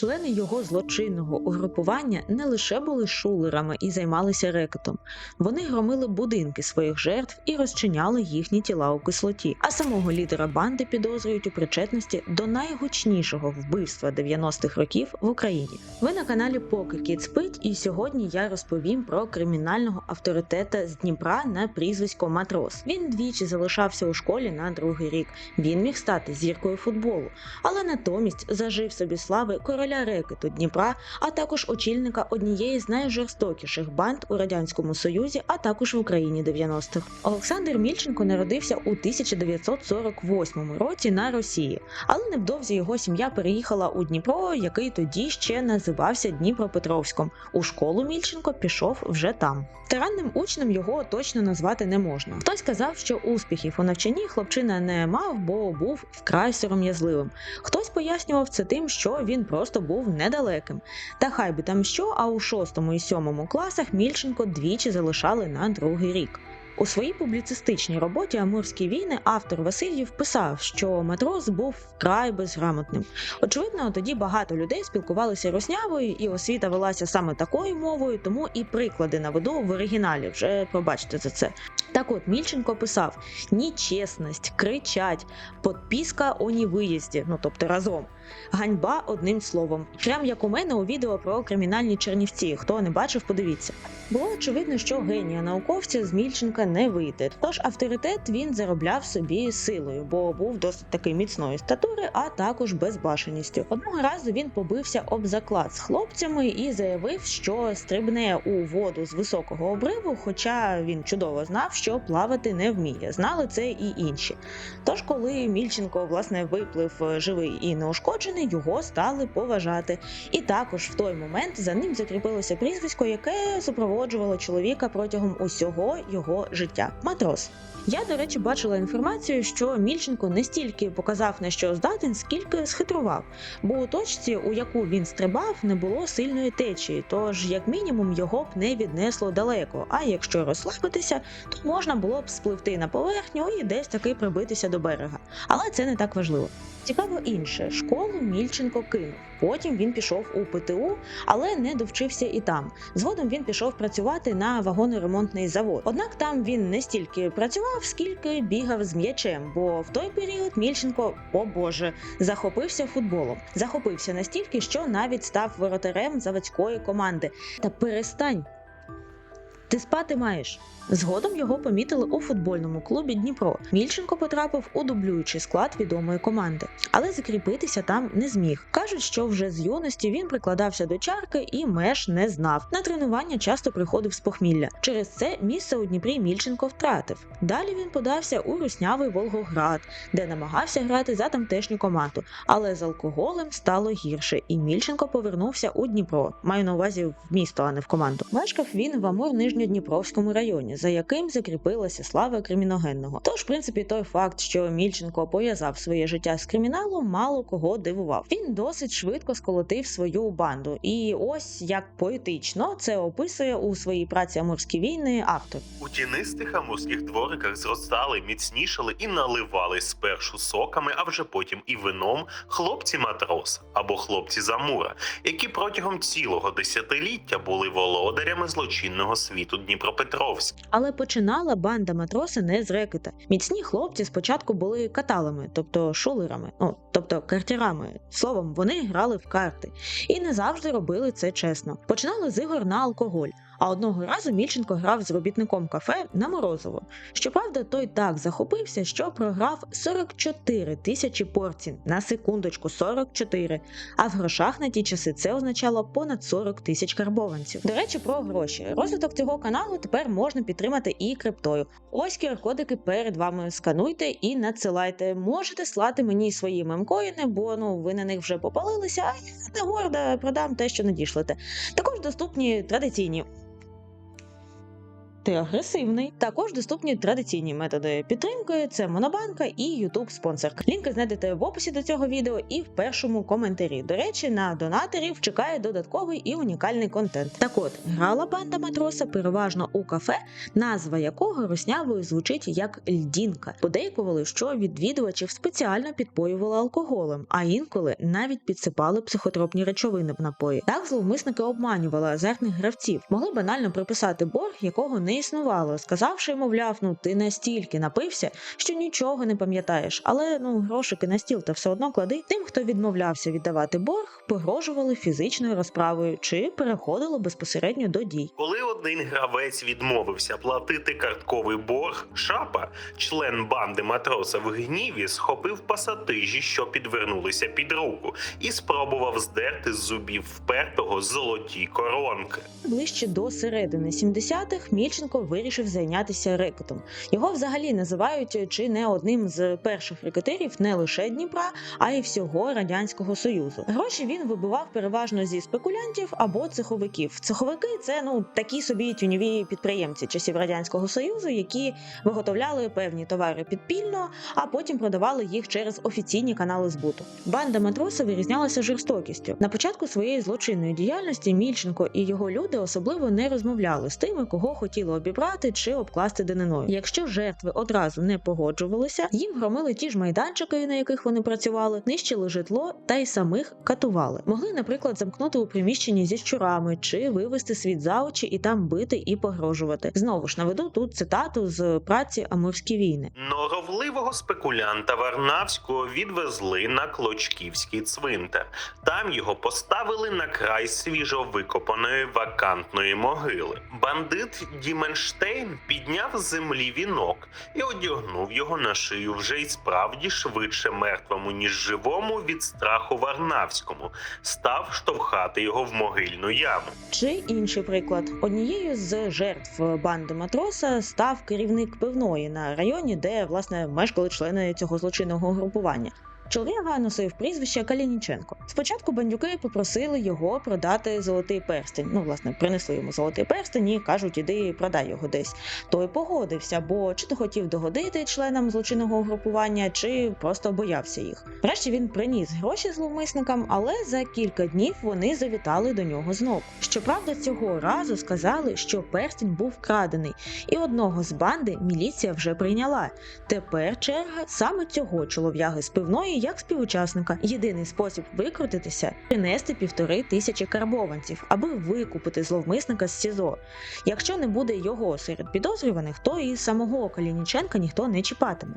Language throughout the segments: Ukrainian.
члени його злочинного угрупування не лише були шулерами і займалися рекетом, вони громили будинки своїх жертв і розчиняли їхні тіла у кислоті. А самого лідера банди підозрюють у причетності до найгучнішого вбивства 90-х років в Україні. Ви на каналі Поки Кіт спить, і сьогодні я розповім про кримінального авторитета з Дніпра на прізвисько Матрос. Він двічі залишався у школі на другий рік. Він міг стати зіркою футболу, але натомість зажив собі слави короля рекету Дніпра, а також очільника однієї з найжорстокіших банд у радянському союзі, а також в Україні 90-х. Олександр Мільченко народився у 1948 році на Росії, але невдовзі його сім'я переїхала у Дніпро, який тоді ще називався Дніпропетровськом. У школу Мільченко пішов вже там. Таранним учнем його точно назвати не можна. Хтось казав, що успіхів у навчанні хлопчина не мав, бо був вкрай сором'язливим. Хтось пояснював це тим, що він просто був недалеким. Та хай би там що, а у шостому і сьомому класах Мільченко двічі залишали на другий рік. У своїй публіцистичній роботі Амурські війни автор Васильєв писав, що матрос був вкрай безграмотним. Очевидно, тоді багато людей спілкувалися руснявою, і освіта велася саме такою мовою, тому і приклади наведу в оригіналі. Вже пробачте за це. Так от Мільченко писав: нічесність, кричать, подпіска о невиїзді, ну тобто разом. Ганьба одним словом. Прям як у мене у відео про кримінальні чернівці. Хто не бачив, подивіться. Було очевидно, що генія науковця з Мільченка не вийде. Тож авторитет він заробляв собі силою, бо був досить таки міцної статури, а також безбашеністю. Одного разу він побився об заклад з хлопцями і заявив, що стрибне у воду з високого обриву, хоча він чудово знав, що плавати не вміє. Знали це і інші. Тож, коли Мільченко власне виплив е, живий і неушкоджений, його стали поважати. І також в той момент за ним закріпилося прізвисько, яке супроводжувало чоловіка протягом усього його життя матрос. Я, до речі, бачила інформацію, що Мільченко не стільки показав на що здатен, скільки схитрував, бо у точці, у яку він стрибав, не було сильної течії, тож, як мінімум, його б не віднесло далеко. А якщо розслабитися, то можна було б спливти на поверхню і десь таки прибитися до берега. Але це не так важливо. Цікаво інше, школу Мільченко кинув. Потім він пішов у ПТУ, але не довчився і там. Згодом він пішов працювати на вагоноремонтний завод. Однак там він не стільки працював, скільки бігав з м'ячем. Бо в той період Мільченко, о боже, захопився футболом. Захопився настільки, що навіть став воротарем заводської команди. Та перестань. Ти спати маєш. Згодом його помітили у футбольному клубі Дніпро. Мільченко потрапив у дублюючий склад відомої команди, але закріпитися там не зміг. Кажуть, що вже з юності він прикладався до чарки і меж не знав. На тренування часто приходив з похмілля. Через це місце у Дніпрі Мільченко втратив. Далі він подався у руснявий Волгоград, де намагався грати за тамтешню команду. Але з алкоголем стало гірше, і Мільченко повернувся у Дніпро. Маю на увазі в місто, а не в команду. Мешкав він в Амур Нижньодніпровському районі за яким закріпилася слава криміногенного. Тож, в принципі, той факт, що Мільченко пов'язав своє життя з криміналом, мало кого дивував. Він досить швидко сколотив свою банду, і ось як поетично це описує у своїй праці Амурські війни автор. У тінистих амурських двориках зростали, міцнішали і наливались спершу соками, а вже потім і вином хлопці матрос або хлопці з Амура, які протягом цілого десятиліття були володарями злочинного світу Дніпропетровськ. Але починала банда матроси не з рекета. Міцні хлопці спочатку були каталами, тобто шулерами, ну тобто картярами. Словом, вони грали в карти і не завжди робили це чесно. Починали з ігор на алкоголь. А одного разу Мільченко грав з робітником кафе на Морозово. Щоправда, той так захопився, що програв 44 тисячі порцій на секундочку 44. А в грошах на ті часи це означало понад 40 тисяч карбованців. До речі, про гроші. Розвиток цього каналу тепер можна підтримати і криптою. Ось QR-кодики перед вами скануйте і надсилайте. Можете слати мені свої мемкоїни, бо ну ви на них вже попалилися, а я не горда продам те, що надішлете. Також доступні традиційні Ти агресивний. Також доступні традиційні методи підтримки: це Монобанка і YouTube спонсор. Лінки знайдете в описі до цього відео і в першому коментарі. До речі, на донаторів чекає додатковий і унікальний контент. Так от грала банда матроса переважно у кафе, назва якого руснявою звучить як льдінка. Подейкували, що відвідувачів спеціально підпоювали алкоголем, а інколи навіть підсипали психотропні речовини в напої. Так зловмисники обманювали азартних гравців, могли банально приписати борг, якого не існувало, сказавши, мовляв, ну ти настільки напився, що нічого не пам'ятаєш, але ну грошики на стіл та все одно клади. Тим, хто відмовлявся віддавати борг, погрожували фізичною розправою чи переходило безпосередньо до дій. Коли один гравець відмовився платити картковий борг, шапа, член банди матроса в гніві, схопив пасатижі, що підвернулися під руку, і спробував здерти з зубів впертого золоті коронки. Ближче до середини 70-х Мільченко вирішив зайнятися рекетом. Його взагалі називають чи не одним з перших рекетерів не лише Дніпра, а й всього радянського союзу. Гроші він вибивав переважно зі спекулянтів або цеховиків. Цеховики це ну такі собі тюньові підприємці часів радянського союзу, які виготовляли певні товари підпільно, а потім продавали їх через офіційні канали збуту. Банда матроса вирізнялася жорстокістю. На початку своєї злочинної діяльності Мільченко і його люди особливо не розмовляли з тими, кого хотіли обібрати чи обкласти даниною. Якщо жертви одразу не погоджувалися, їм громили ті ж майданчики, на яких вони працювали, нищили житло та й самих катували. Могли, наприклад, замкнути у приміщенні зі щурами чи вивести світ за очі і там бити і погрожувати. Знову ж наведу тут цитату з праці Амурські війни. Норовливого спекулянта Варнавського відвезли на Клочківський цвинтар. Там його поставили на край свіжовикопаної вакантної могили. Бандит Діменштейн підняв з землі вінок і одягнув його на шию вже й справді швидше мертвому, ніж живому від страху Варнавському, став штовхати його в могильну яму. Чи інший приклад: однією з жертв банди матроса став керівник пивної на районі, де власне мешкали члени цього злочинного групування. Чоловіка носив прізвище Калініченко. Спочатку бандюки попросили його продати золотий перстень. Ну, власне, принесли йому золотий перстень і кажуть, іди продай його десь. Той погодився, бо чи то хотів догодити членам злочинного групування, чи просто боявся їх. Врешті він приніс гроші зловмисникам, але за кілька днів вони завітали до нього знов. Щоправда, цього разу сказали, що перстень був вкрадений, і одного з банди міліція вже прийняла. Тепер черга саме цього чолов'яги з пивної як співучасника. Єдиний спосіб викрутитися принести півтори тисячі карбованців, аби викупити зловмисника з СІЗО. Якщо не буде його серед підозрюваних, то і самого Калініченка ніхто не чіпатиме.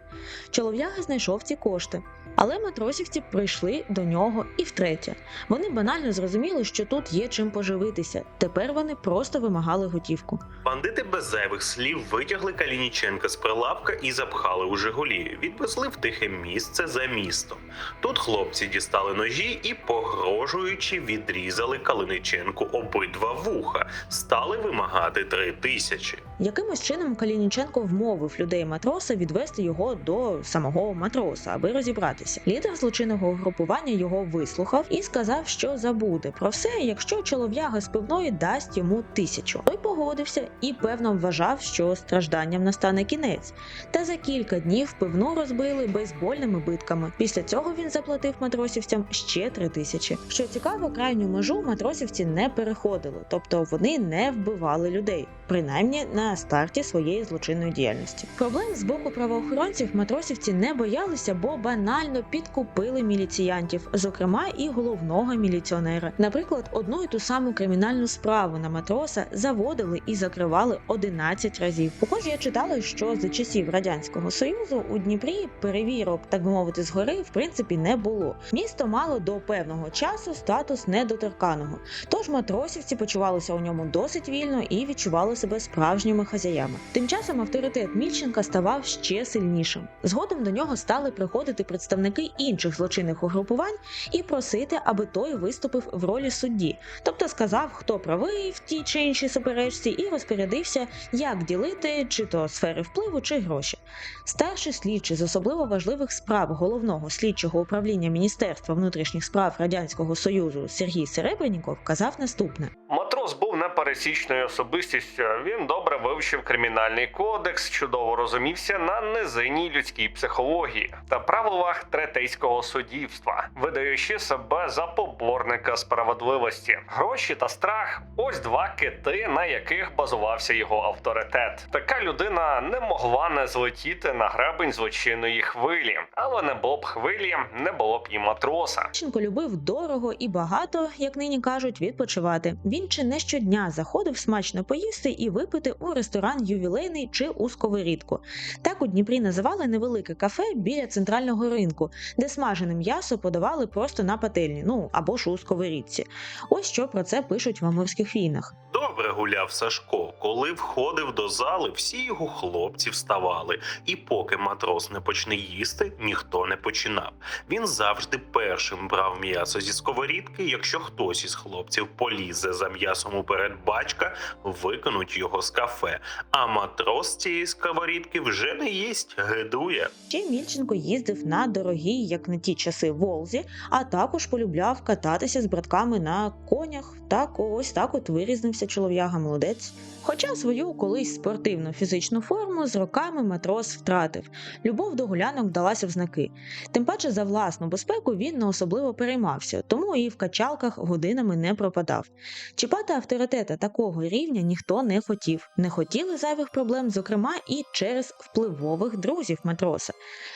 Чолов'яга знайшов ці кошти. Але матросівці прийшли до нього і втретє. Вони банально зрозуміли, що тут є чим поживитися. Тепер вони просто вимагали готівку. Бандити без зайвих слів витягли Калініченка з прилавка і запхали у Жигулі. Відвезли в тихе місце за містом. Тут хлопці дістали ножі і, погрожуючи, відрізали Калиниченку обидва вуха, стали вимагати три тисячі. Якимось чином Калініченко вмовив людей матроса відвести його до самого матроса, аби розібратися. Лідер злочинного угрупування його вислухав і сказав, що забуде про все, якщо чолов'яга з пивної дасть йому тисячу. Той погодився і певно вважав, що стражданням настане кінець. Та за кілька днів пивну розбили бейсбольними битками. Після цього він заплатив матросівцям ще три тисячі. Що цікаво, крайню межу матросівці не переходили, тобто вони не вбивали людей, принаймні на старті своєї злочинної діяльності. Проблем з боку правоохоронців матросівці не боялися, бо банально підкупили міліціянтів, зокрема і головного міліціонера. Наприклад, одну і ту саму кримінальну справу на матроса заводили і закривали 11 разів. Також я читала, що за часів радянського союзу у Дніпрі перевірок, так би мовити, згори в принципі не було. Місто мало до певного часу статус недоторканого. Тож матросівці почувалися у ньому досить вільно і відчували себе справжніми хазяями. Тим часом авторитет Мільченка ставав ще сильнішим. Згодом до нього стали приходити представники інших злочинних угрупувань і просити, аби той виступив в ролі судді, тобто сказав, хто правий в тій чи іншій суперечці, і розпорядився, як ділити чи то сфери впливу, чи гроші. Старший слідчий з особливо важливих справ головного слідчого управління Міністерства внутрішніх справ Радянського Союзу Сергій Серебренніков казав наступне: Матрос був непересічною особистістю. Він добре вивчив кримінальний кодекс, чудово розумівся на низинній людській психології та правилах третейського суддівства, видаючи себе за поборника справедливості. Гроші та страх ось два кити, на яких базувався його авторитет. Така людина не могла не злетіти на гребень злочинної хвилі, але не було б хвилі, не було б і матроса. Мільченко любив дорого і багато, як нині кажуть, відпочивати. Він чи не щодня заходив смачно поїсти і випити у ресторан ювілейний чи у сковорідку. Так у Дніпрі називали невелике кафе біля центрального ринку, де смажене м'ясо подавали просто на пательні, ну або ж у сковорідці. Ось що про це пишуть в амурських війнах. Добре гуляв Сашко. Коли входив до зали, всі його хлопці вставали, і поки матрос не почне їсти, ніхто не починав. Він завжди першим брав м'ясо зі сковорідки. Якщо хтось із хлопців полізе за м'ясом уперед бачка, викинуть його з кафе. А матрос цієї сковорідки вже не їсть, гидує. Ще Мільченко їздив на дорогій, як на ті часи, Волзі, а також полюбляв кататися з братками на конях. Так ось так от вирізнився чолов'яга молодець. Хоча свою колись спортивну фізичну форму з роками матрос втратив. Любов до гулянок вдалася в знаки. Тим паче за власну безпеку він не особливо переймався, тому і в качалках годинами не пропадав. Чіпати авторитета такого рівня ніхто не хотів. Не хотіли зайвих проблем, зокрема і через впливових друзів матроса.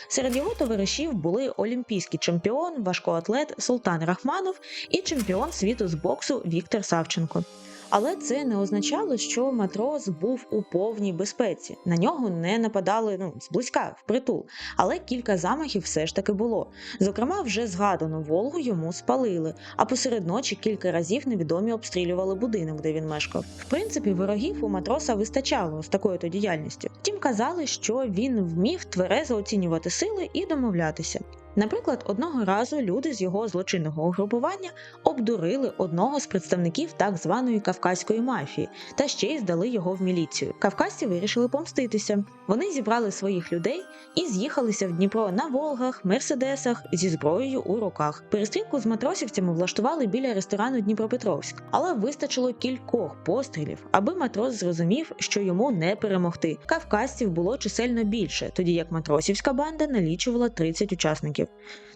Серед його товаришів були олімпійський чемпіон, важкоатлет Султан Рахманов і чемпіон світу з боксу Віктор Савченко. Але це не означало, що матрос був у повній безпеці. На нього не нападали ну зблизька впритул, але кілька замахів все ж таки було. Зокрема, вже згадану Волгу йому спалили, а посеред ночі кілька разів невідомі обстрілювали будинок, де він мешкав. В принципі, ворогів у матроса вистачало з такою то діяльністю. Втім, казали, що він вмів тверезо оцінювати сили і домовлятися. Наприклад, одного разу люди з його злочинного угрупування обдурили одного з представників так званої кавказької мафії та ще й здали його в міліцію. Кавказці вирішили помститися. Вони зібрали своїх людей і з'їхалися в Дніпро на Волгах, мерседесах зі зброєю у руках. Перестрілку з матросівцями влаштували біля ресторану Дніпропетровськ, але вистачило кількох пострілів, аби матрос зрозумів, що йому не перемогти. Кавказців було чисельно більше, тоді як матросівська банда налічувала 30 учасників.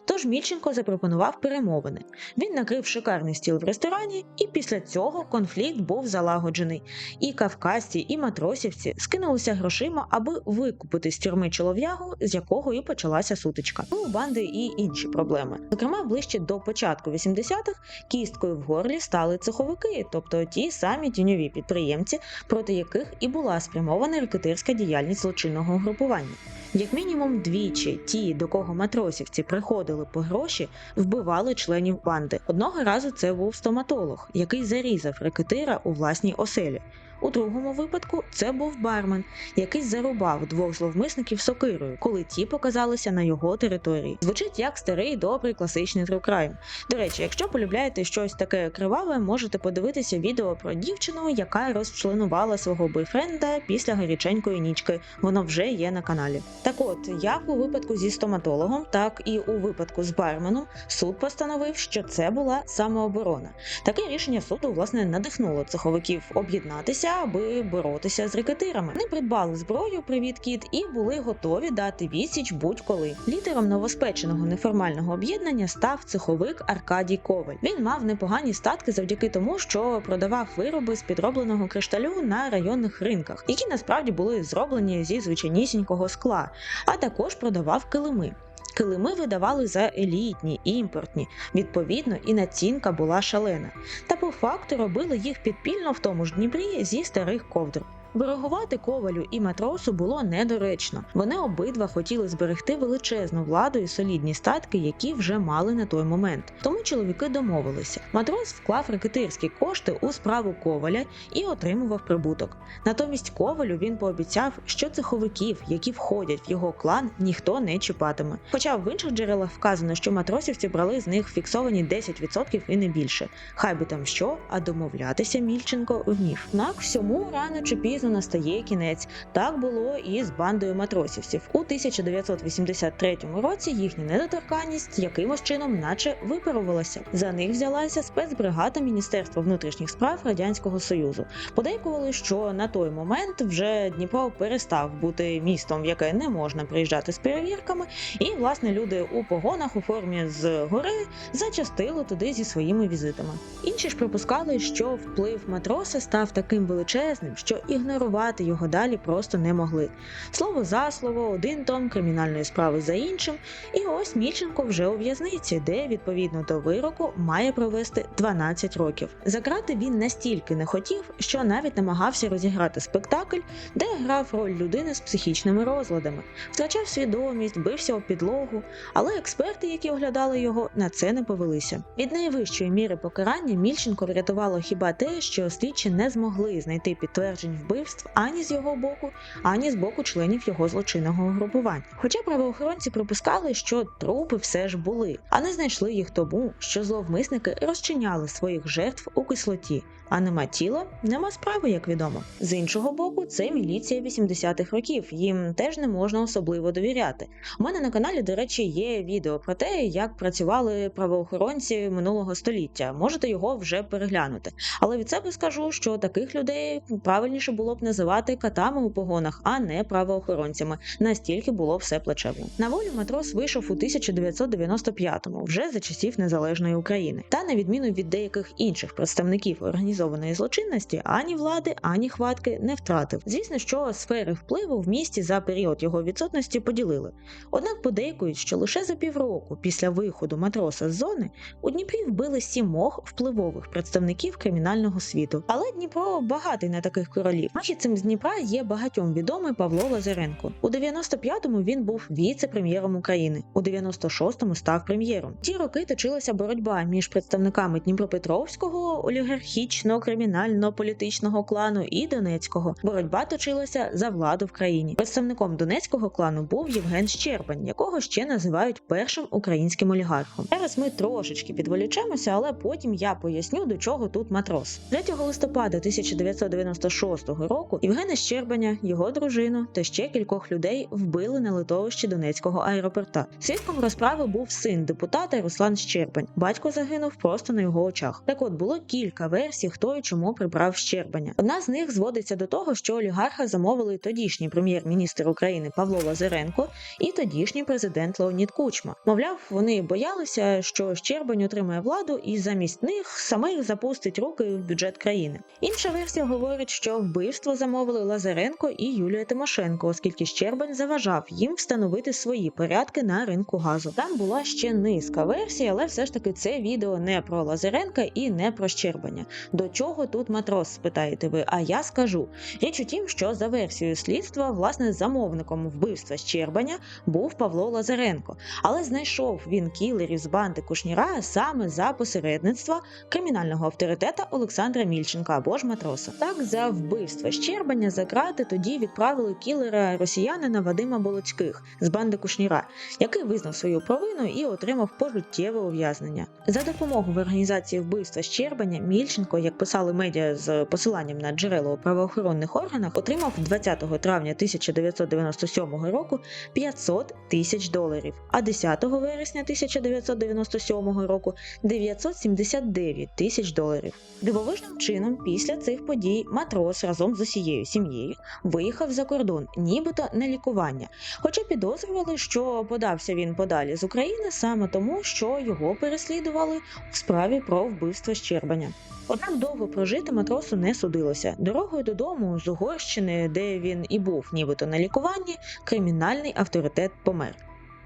Тож Мільченко запропонував перемовини. Він накрив шикарний стіл в ресторані, і після цього конфлікт був залагоджений. І кавказці, і матросівці скинулися грошима, аби викупити з тюрми чолов'ягу, з якого і почалася сутичка. Ну, у банди і інші проблеми. Зокрема, ближче до початку 80-х кісткою в горлі стали цеховики, тобто ті самі тіньові підприємці, проти яких і була спрямована рекетирська діяльність злочинного угрупування. Як мінімум двічі ті, до кого матросівці приходили по гроші, вбивали членів банди. Одного разу це був стоматолог, який зарізав рекетира у власній оселі. У другому випадку це був бармен, який зарубав двох зловмисників сокирою, коли ті показалися на його території. Звучить як старий добрий класичний crime. До речі, якщо полюбляєте щось таке криваве, можете подивитися відео про дівчину, яка розчленувала свого бойфренда після гаряченької нічки. Воно вже є на каналі. Так от, як у випадку зі стоматологом, так і у випадку з барменом, суд постановив, що це була самооборона. Таке рішення суду власне надихнуло цеховиків об'єднатися, аби боротися з рекетирами. Вони придбали зброю привіт кіт і були готові дати відсіч будь-коли. Лідером новоспеченого неформального об'єднання став цеховик Аркадій Коваль. Він мав непогані статки завдяки тому, що продавав вироби з підробленого кришталю на районних ринках, які насправді були зроблені зі звичайнісінького скла, а також продавав килими. Килими видавали за елітні, імпортні, відповідно, і націнка була шалена. Та по факту робили їх підпільно в тому ж Дніпрі зі старих ковдр. Ворогувати ковалю і матросу було недоречно. Вони обидва хотіли зберегти величезну владу і солідні статки, які вже мали на той момент. Тому чоловіки домовилися. Матрос вклав рекетирські кошти у справу коваля і отримував прибуток. Натомість ковалю він пообіцяв, що цеховиків, які входять в його клан, ніхто не чіпатиме. Хоча в інших джерелах вказано, що матросівці брали з них фіксовані 10% і не більше. Хай би там що, а домовлятися Мільченко вмів. Однак всьому рано чи пізно приблизно настає кінець. Так було і з бандою матросівців. У 1983 році їхня недоторканність якимось чином, наче випарувалася. За них взялася спецбригада Міністерства внутрішніх справ Радянського Союзу. Подейкували, що на той момент вже Дніпро перестав бути містом, в яке не можна приїжджати з перевірками, і власне люди у погонах у формі з гори зачастили туди зі своїми візитами. Інші ж припускали, що вплив матроса став таким величезним, що ігнорувати його далі просто не могли. Слово за слово, один том кримінальної справи за іншим, і ось Мільченко вже у в'язниці, де відповідно до вироку має провести 12 років. Заграти він настільки не хотів, що навіть намагався розіграти спектакль, де грав роль людини з психічними розладами, втрачав свідомість, бився об підлогу, але експерти, які оглядали його, на це не повелися. Від найвищої міри покарання Мільченко врятувало хіба те, що слідчі не змогли знайти підтверджень вбивств ані з його боку, ані з боку членів його злочинного угрупування. Хоча правоохоронці припускали, що трупи все ж були, а не знайшли їх тому, що зловмисники розчиняли своїх жертв у кислоті. А нема тіла, нема справи, як відомо. З іншого боку, це міліція 80-х років. Їм теж не можна особливо довіряти. У мене на каналі, до речі, є відео про те, як працювали правоохоронці минулого століття. Можете його вже переглянути. Але від себе скажу, що таких людей правильніше було б називати катами у погонах, а не правоохоронцями. Настільки було все плачевно. На волю матрос вийшов у 1995-му, вже за часів незалежної України. Та на відміну від деяких інших представників організованої злочинності, ані влади, ані хватки не втратив. Звісно, що сфери впливу в місті за період його відсутності поділили. Однак подейкують, що лише за півроку після виходу матроса з зони у Дніпрі вбили сімох впливових представників кримінального світу. Але Дніпро багатий на таких королів. Вихідцем з Дніпра є багатьом відомий Павло Лазаренко. У 95-му він був віце-прем'єром України, у 96-му став прем'єром. Ті роки точилася боротьба між представниками Дніпропетровського олігархічного кримінально-політичного клану і Донецького. Боротьба точилася за владу в країні. Представником Донецького клану був Євген Щербань, якого ще називають першим українським олігархом. Зараз ми трошечки підволічемося, але потім я поясню, до чого тут матрос. 3 листопада 1996 року Євгена Щербаня, його дружину та ще кількох людей вбили на литовищі Донецького аеропорта. Свідком розправи був син депутата Руслан Щербань. Батько загинув просто на його очах. Так от було кілька версій, хто і чому прибрав Щербаня. Одна з них зводиться до того, що олігарха замовили тодішній прем'єр-міністр України Павло Лазаренко і тодішній президент Леонід Кучма. Мовляв, вони боялися, що Щербань отримає владу і замість них самих запустить руки в бюджет країни. Інша версія говорить, що вбивство замовили Лазаренко і Юлія Тимошенко, оскільки Щербань заважав їм встановити свої порядки на ринку газу. Там була ще низка версій, але все ж таки це відео не про Лазаренка і не про Щербаня. До чого тут матрос? спитаєте ви? А я скажу. Річ у тім, що за версією слідства, власне, замовником вбивства Щербаня був Павло Лазаренко, але знайшов він кілерів з банди Кушніра саме за посередництва кримінального авторитета Олександра Мільченка або ж матроса. Так, за вбивство Щербаня за крати тоді відправили кілера росіянина Вадима Болоцьких з банди Кушніра, який визнав свою провину і отримав пожиттєве ув'язнення. За допомогою в організації вбивства Щербаня Мільченко, як писали медіа з посиланням на джерела у правоохоронних органах, отримав 20 травня 1997 року 500 тисяч доларів, а 10 вересня 1997 року 979 тисяч доларів. Дивовижним чином, після цих подій матрос разом з усією сім'єю виїхав за кордон, нібито на лікування. Хоча підозрювали, що подався він подалі з України саме тому, що його переслідували в справі про вбивство Щербаня. Однак довго прожити матросу не судилося. Дорогою додому з Угорщини, де він і був нібито на лікуванні, кримінальний авторитет помер.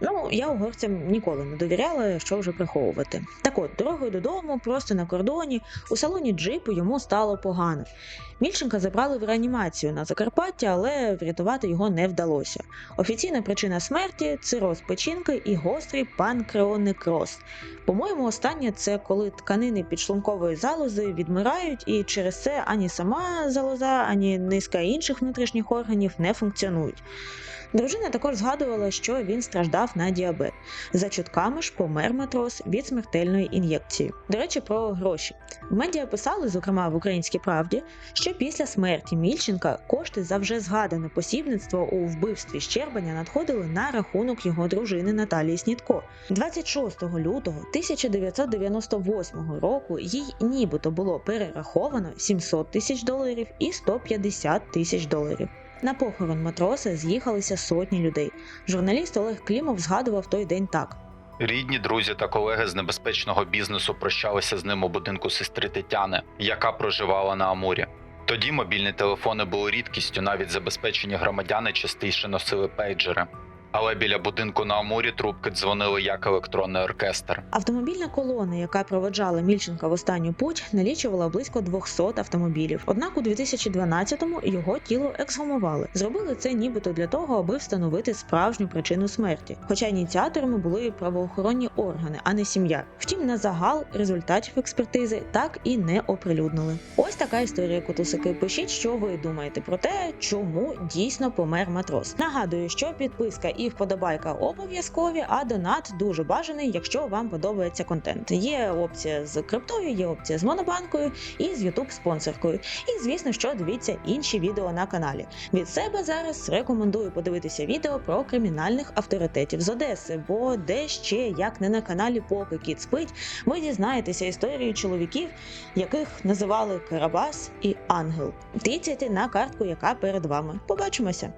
Ну, я угорцям ніколи не довіряла, що вже приховувати. Так от, дорогою додому, просто на кордоні, у салоні джипу йому стало погано. Мільченка забрали в реанімацію на Закарпаття, але врятувати його не вдалося. Офіційна причина смерті цироз печінки і гострий панкреонекроз. По-моєму, останнє це коли тканини підшлункової залози відмирають, і через це ані сама залоза, ані низка інших внутрішніх органів не функціонують. Дружина також згадувала, що він страждав на діабет. За чутками ж помер матрос від смертельної ін'єкції. До речі, про гроші. Медіа писали, зокрема в Українській правді, що після смерті Мільченка кошти за вже згадане посібництво у вбивстві Щербаня надходили на рахунок його дружини Наталії Снітко. 26 лютого 1998 року їй нібито було перераховано 700 тисяч доларів і 150 тисяч доларів. На похорон матроса з'їхалися сотні людей. Журналіст Олег Клімов згадував той день так. Рідні, друзі та колеги з небезпечного бізнесу прощалися з ним у будинку сестри Тетяни, яка проживала на Амурі. Тоді мобільні телефони були рідкістю, навіть забезпечені громадяни частіше носили пейджери. Але біля будинку на Амурі трубки дзвонили як електронний оркестр. Автомобільна колона, яка проводжала Мільченка в останню путь, налічувала близько 200 автомобілів. Однак у 2012-му його тіло ексгумували. Зробили це нібито для того, аби встановити справжню причину смерті. Хоча ініціаторами були правоохоронні органи, а не сім'я. Втім, на загал результатів експертизи так і не оприлюднили. Ось така історія кутусики. Пишіть, що ви думаєте про те, чому дійсно помер матрос. Нагадую, що підписка і вподобайка обов'язкові, а донат дуже бажаний, якщо вам подобається контент. Є опція з криптою, є опція з монобанкою і з YouTube спонсоркою. І звісно, що дивіться інші відео на каналі. Від себе зараз рекомендую подивитися відео про кримінальних авторитетів з Одеси, бо де ще як не на каналі Поки кіт спить, ви дізнаєтеся історію чоловіків, яких називали Карабас і Ангел. Тицяйте на картку, яка перед вами. Побачимося!